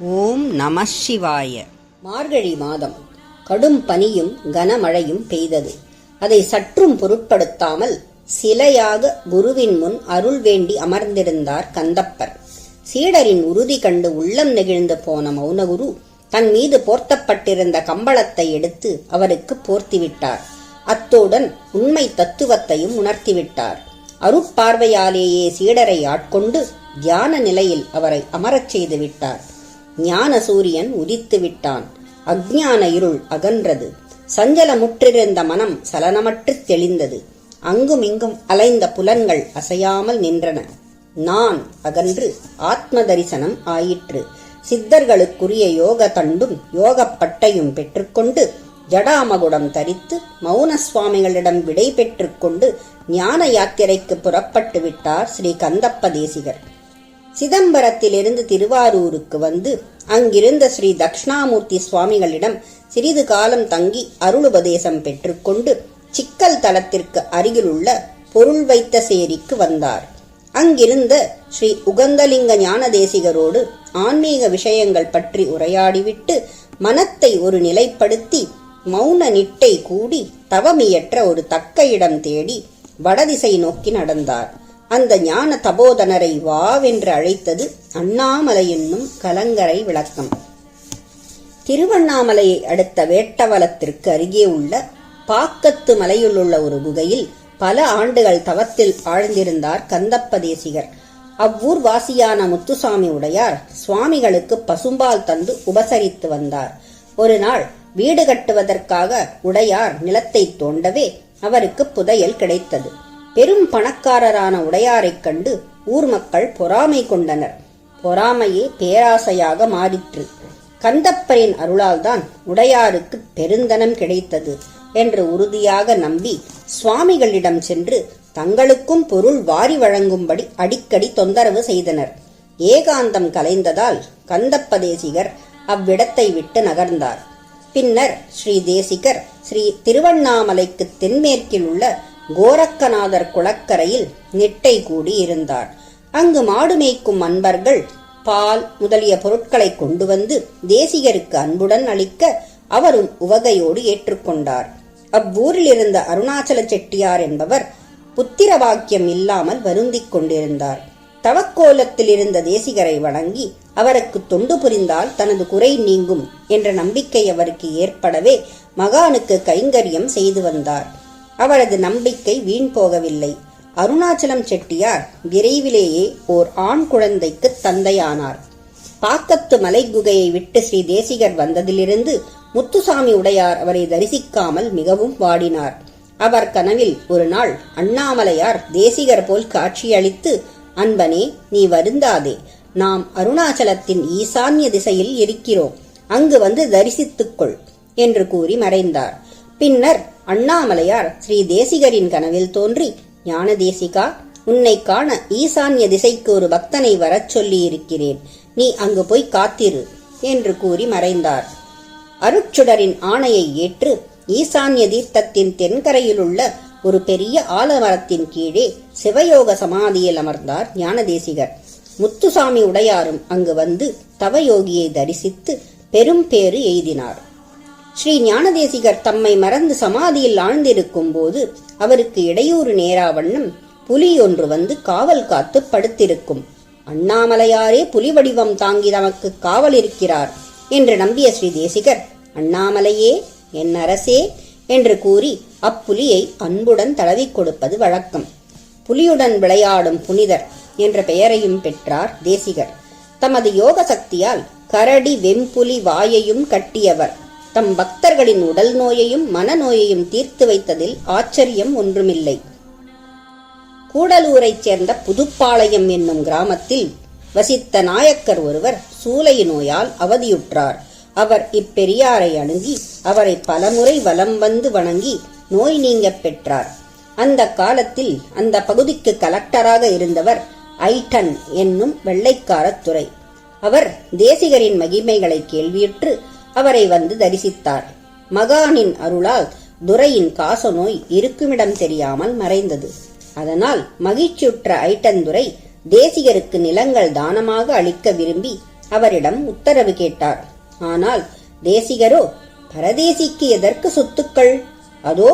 ஓம் நம சிவாய. மார்கழி மாதம். கடும் பனியும் கனமழையும் பெய்தது. அதை சற்றும் பொருட்படுத்தாமல் சிலையாக குருவின் முன் அருள் வேண்டி அமர்ந்திருந்தார் கந்தப்பர். சீடரின் உறுதி கண்டு உள்ளம் நெகிழ்ந்து போன மௌனகுரு தன் மீது போர்த்தப்பட்டிருந்த கம்பளத்தை எடுத்து அவருக்கு போர்த்திவிட்டார். அத்துடன் உண்மை தத்துவத்தையும் உணர்த்திவிட்டார். அருட்பார்வையாலேயே சீடரை ஆட்கொண்டு தியான நிலையில் அவரை அமரச் செய்து விட்டார் ஞான சூரியன் உதித்து விட்டான் அக்ஞான இருள் அகன்றது. சஞ்சலமுற்றிருந்த மனம் சலனமற்று தெளிந்தது. அங்குமிங்கும் அலைந்த புலன்கள் அசையாமல் நின்றன. நான் அகன்று ஆத்ம தரிசனம் ஆயிற்று. சித்தர்களுக்குரிய யோக தண்டும் யோகப்பட்டையும் பெற்றுக்கொண்டு ஜடாமகுடம் தரித்து மௌன சுவாமிகளிடம் விடை பெற்றுக்கொண்டு ஞான யாத்திரைக்கு புறப்பட்டு விட்டார் ஸ்ரீ கந்தப்ப தேசிகர் சிதம்பரத்திலிருந்து திருவாரூருக்கு வந்து அங்கிருந்த ஸ்ரீ தக்ஷணாமூர்த்தி சுவாமிகளிடம் சிறிது காலம் தங்கி அருளுபதேசம் பெற்றுக்கொண்டு சிக்கல் தலத்திற்கு அருகிலுள்ள பொருள் வைத்த சேரிக்கு வந்தார். அங்கிருந்த ஸ்ரீ உகந்தலிங்க ஞான தேசிகரோடு ஆன்மீக விஷயங்கள் பற்றி உரையாடிவிட்டு மனத்தை ஒரு நிலைப்படுத்தி மௌன நிட்டை கூடி தவமியற்ற ஒரு தக்க இடம் தேடி வடதிசை நோக்கி நடந்தார். அந்த ஞான தபோதனரை வாவென்று அழைத்தது அண்ணாமலை என்னும் கலங்கரை விளக்கம். திருவண்ணாமலையை அடுத்த வேட்டவலத்திற்கு அருகே உள்ள பாக்கத்து மலையிலுள்ள ஒரு குகையில் பல ஆண்டுகள் தவத்தில் ஆழ்ந்திருந்தார் கந்தப்ப தேசிகர் அவ்வூர் வாசியான முத்துசாமி உடையார் சுவாமிகளுக்கு பசும்பால் தந்து உபசரித்து வந்தார். ஒரு நாள் வீடு கட்டுவதற்காக உடையார் நிலத்தை தோண்டவே அவருக்கு புதையல் கிடைத்தது. பெரும் பணக்காரரான உடையாரைக் கண்டு ஊர் மக்கள் பொறாமை கொண்டனர். பொறாமையே பேராசையாக மாறிற்று. கந்தப்பரின் அருளால்தான் உடையாருக்கு பெருந்தனம் கிடைத்தது என்று உறுதியாக நம்பி சுவாமிகளிடம் சென்று தங்களுக்கும் பொருள் வாரி வழங்கும்படி அடிக்கடி தொந்தரவு செய்தனர். ஏகாந்தம் கலைந்ததால் கந்தப்பதேசிகர் அவ்விடத்தை விட்டு நகர்ந்தார். பின்னர் ஸ்ரீ தேசிகர் ஸ்ரீ திருவண்ணாமலைக்கு தென்மேற்கில் உள்ள கோரக்கநாதர் குளக்கரையில் நெட்டை கூடி இருந்தார். அங்கு மாடு மேய்க்கும் அன்பர்கள் பால் முதலிய பொருட்களை கொண்டு வந்து தேசிகருக்கு அன்புடன் அளிக்க அவரும் உவகையோடு ஏற்றுக்கொண்டார். அவ்வூரில் இருந்த அருணாச்சல செட்டியார் என்பவர் புத்திர வாக்கியம் இல்லாமல் வருந்திக் கொண்டிருந்தார். தவக்கோலத்தில் இருந்த தேசிகரை வணங்கி அவருக்கு தொண்டு புரிந்தால் தனது குறை நீங்கும் என்ற நம்பிக்கை அவருக்கு ஏற்படவே மகானுக்கு கைங்கரியம் செய்து வந்தார். அவரது நம்பிக்கை வீண் போகவில்லை. அருணாச்சலம் செட்டியார் விரைவிலேயே ஓர் ஆண் குழந்தைக்கு தந்தையானார். பாக்கத்து மலை குகையை விட்டு ஸ்ரீ தேசிகர் வந்ததிலிருந்து முத்துசாமி உடையார் அவரை தரிசிக்காமல் மிகவும் வாடினார். அவர் கனவில் ஒரு நாள் அண்ணாமலையார் தேசிகர் போல் காட்சியளித்து அன்பனே நீ வருந்தாதே. நாம் அருணாச்சலத்தின் ஈசான்ய திசையில் இருக்கிறோம். அங்கு வந்து தரிசித்துக்கொள் என்று கூறி மறைந்தார். பின்னர் அண்ணாமலையார் ஸ்ரீ தேசிகரின் கனவில் தோன்றி ஞான தேசிகா உன்னை காண ஈசான்ய திசைக்கு ஒரு பக்தனை வரச் சொல்லி இருக்கிறேன் நீ அங்கு போய் காத்திரு என்று கூறி மறைந்தார். அருட்சுடரின் ஆணையை ஏற்று ஈசான்ய தீர்த்தத்தின் தென்கரையிலுள்ள ஒரு பெரிய ஆலமரத்தின் கீழே சிவயோக சமாதியில் அமர்ந்தார் ஞானதேசிகர் முத்துசாமி உடையாரும் அங்கு வந்து தவயோகியை தரிசித்து பெரும் பேறு எய்தினார். ஸ்ரீ ஞானதேசிகர் தம்மை மறந்து சமாதியில் ஆழ்ந்திருக்கும் போது அவருக்கு இடையூறு நேராவண்ணம் புலி ஒன்று வந்து காவல் காத்து படுத்திருக்கும். அண்ணாமலையாரே புலி வடிவம் தாங்கி தமக்கு காவல் இருக்கிறார் என்று நம்பிய ஸ்ரீ தேசிகர் அண்ணாமலையே என் அரசே என்று கூறி அப்புலியை அன்புடன் தடவிக் கொடுப்பது வழக்கம். புலியுடன் விளையாடும் புனிதர் என்ற பெயரையும் பெற்றார் தேசிகர். தமது யோக சக்தியால் கரடி வெம்புலி வாயையும் கட்டியவர். தம் பக்தர்களின் உடல் நோயையும் மனநோயையும் தீர்த்து வைத்ததில் ஆச்சரியம் ஒன்றுமில்லை. கூடலூரைச் சேர்ந்த புதுப்பாளையம் என்னும் கிராமத்தில் வசித்த நாயக்கர் ஒருவர் சூலை நோயால் அவதியுற்றார். அவர் இப்பெரியாரை அணுகி அவரை பலமுறை வலம் வந்து வணங்கி நோய் நீங்கப் பெற்றார். அந்த காலத்தில் அந்த பகுதிக்கு கலெக்டராக இருந்தவர் ஐட்டன் என்னும் வெள்ளைக்காரத் துறை. அவர் தேசிகரின் மகிமைகளை கேள்வியுற்று அவரை வந்து தரிசித்தார். மகானின் அருளால் துரையின் காசநோய் இருக்குமிடம் தெரியாமல் மறைந்தது. அதனால் மகிழ்ச்சியுற்ற ஐட்டந்துரை தேசிகருக்கு நிலங்கள் தானமாக அளிக்க விரும்பி அவரிடம் உத்தரவு கேட்டார். ஆனால் தேசிகரோ பரதேசிக்கு எதற்கு சொத்துக்கள்? அதோ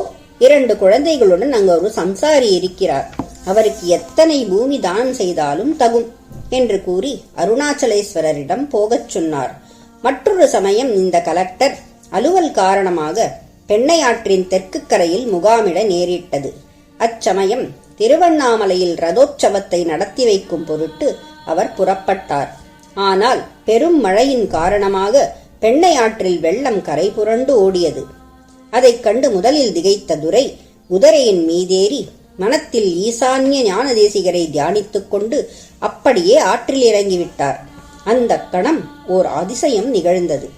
இரண்டு குழந்தைகளுடன் அங்கு ஒரு சம்சாரி இருக்கிறார். அவருக்கு எத்தனை பூமி தானம் செய்தாலும் தகும் என்று கூறி அருணாச்சலேஸ்வரரிடம் போகச் சொன்னார். மற்றொரு சமயம் இந்த கலெக்டர் அலுவல் காரணமாக பெண்ணையாற்றின் தெற்கு கரையில் முகாமிட நேரிட்டது. அச்சமயம் திருவண்ணாமலையில் ரதோற்சவத்தை நடத்தி வைக்கும் பொருட்டு அவர் புறப்பட்டார். ஆனால் பெரும் மழையின் காரணமாக பெண்ணையாற்றில் வெள்ளம் கரை புரண்டு ஓடியது. அதைக் கண்டு முதலில் திகைத்த துரை குதிரையின் மீதேறி மனத்தில் ஈசான்ய ஞானதேசிகரை தியானித்துக் கொண்டு அப்படியே ஆற்றில் இறங்கிவிட்டார். அந்த கணம் ஓர் அதிசயம் நிகழ்ந்தது.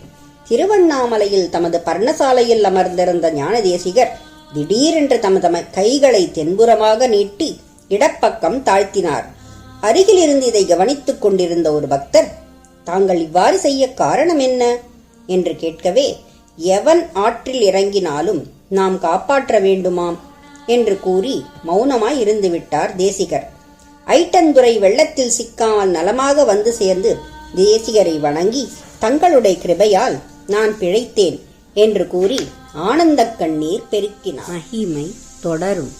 திருவண்ணாமலையில் தமது பர்ணசாலையில் அமர்ந்திருந்த ஞானதேசிகர் திடீரென்று தமது கைகளை தென்புறமாக நீட்டி இடப்பக்கம் தாழ்த்தினார். அருகிலிருந்து இதை கவனித்துக் கொண்டிருந்த ஒரு பக்தர் தாங்கள் இவ்வாறு செய்ய காரணம் என்ன? என்று கேட்கவே எவன் ஆற்றில் இறங்கினாலும் நாம் காப்பாற்ற வேண்டுமாம் என்று கூறி மௌனமாய் இருந்துவிட்டார் தேசிகர். ஐட்டந்துறை வெள்ளத்தில் சிக்காமல் நலமாக வந்து சேர்ந்து தேசிகரை வணங்கி தங்களுடைய கிருபையால் நான் பிழைத்தேன் என்று கூறி ஆனந்தக் கண்ணீர் பெருக்கினார். மகிமை தொடரும்.